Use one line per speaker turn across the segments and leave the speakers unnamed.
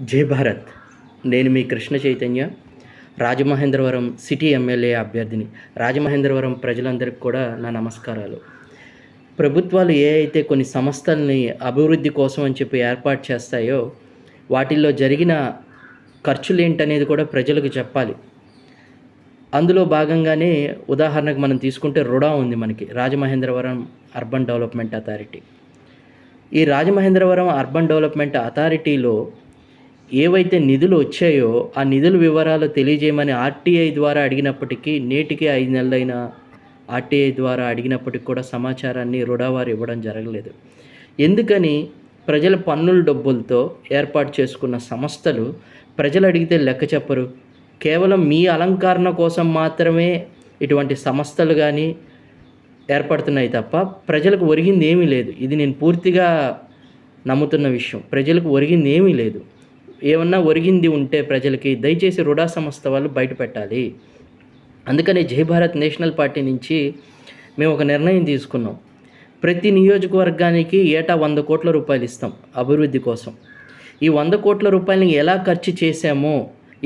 జై భారత్. నేను మీ కృష్ణ చైతన్య రాజమహేంద్రవరం సిటీ ఎమ్మెల్యే అభ్యర్థిని. రాజమహేంద్రవరం ప్రజలందరికీ కూడా నా నమస్కారాలు. ప్రభుత్వాలు ఏ అయితే కొన్ని సంస్థల్ని అభివృద్ధి కోసం అని చెప్పి ఏర్పాటు చేస్తాయో వాటిల్లో జరిగిన ఖర్చులు ఏంటనేది కూడా ప్రజలకు చెప్పాలి. అందులో భాగంగానే ఉదాహరణకు మనం తీసుకుంటే రుడా ఉంది మనకి రాజమహేంద్రవరం అర్బన్ డెవలప్మెంట్ అథారిటీ. ఈ రాజమహేంద్రవరం అర్బన్ డెవలప్మెంట్ అథారిటీలో ఏవైతే నిధులు వచ్చాయో ఆ నిధుల వివరాలు తెలియజేయమని ఆర్టీఐ ద్వారా అడిగినప్పటికీ నేటికి ఐదు నెలలైన ఆర్టీఐ ద్వారా అడిగినప్పటికి కూడా సమాచారాన్ని రుడావారు ఇవ్వడం జరగలేదు. ఎందుకని? ప్రజల పన్నుల డబ్బులతో ఏర్పాటు చేసుకున్న సంస్థలు ప్రజలు అడిగితే లెక్క చెప్పరు. కేవలం మీ అలంకరణ కోసం మాత్రమే ఇటువంటి సంస్థలు కానీ ఏర్పడుతున్నాయి తప్ప ప్రజలకు ఒరిగింది ఏమీ లేదు. ఇది నేను పూర్తిగా నమ్ముతున్న విషయం. ప్రజలకు ఒరిగింది ఏమీ లేదు. ఏమన్నా ఒరిగింది ఉంటే ప్రజలకి దయచేసి రుడా సంస్థ వాళ్ళు బయట పెట్టాలి. అందుకనే జై భారత్ నేషనల్ పార్టీ నుంచి మేము ఒక నిర్ణయం తీసుకున్నాం. ప్రతి నియోజకవర్గానికి ఏటా వంద కోట్ల రూపాయలు ఇస్తాం అభివృద్ధి కోసం. ఈ వంద కోట్ల రూపాయలని ఎలా ఖర్చు చేశామో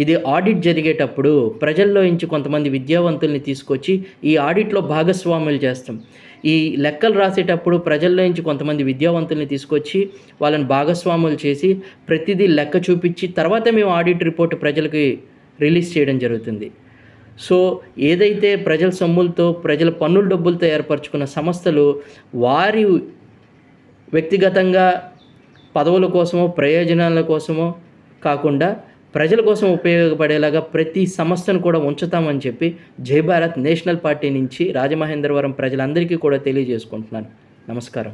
ఇది ఆడిట్ జరిగేటప్పుడు ప్రజల్లో నుంచి కొంతమంది విద్యావంతుల్ని తీసుకొచ్చి ఈ ఆడిట్లో భాగస్వాములు చేస్తాం. ఈ లెక్కలు రాసేటప్పుడు ప్రజల్లో నుంచి కొంతమంది విద్యావంతుల్ని తీసుకొచ్చి వాళ్ళని భాగస్వాములు చేసి ప్రతిదీ లెక్క చూపించి తర్వాత మేము ఆడిట్ రిపోర్ట్ ప్రజలకి రిలీజ్ చేయడం జరుగుతుంది. సో ఏదైతే ప్రజల సొమ్ములతో ప్రజల పన్నుల డబ్బులతో ఏర్పరచుకున్న సంస్థలు వారి వ్యక్తిగతంగా పదవుల కోసమో ప్రయోజనాల కోసమో కాకుండా ప్రజల కోసం ఉపయోగపడేలాగా ప్రతి సంస్థను కూడా ఉంచుతామని చెప్పి జై భారత్ నేషనల్ పార్టీ నుంచి రాజమహేంద్రవరం ప్రజలందరికీ కూడా తెలియజేసుకుంటున్నాను. నమస్కారం.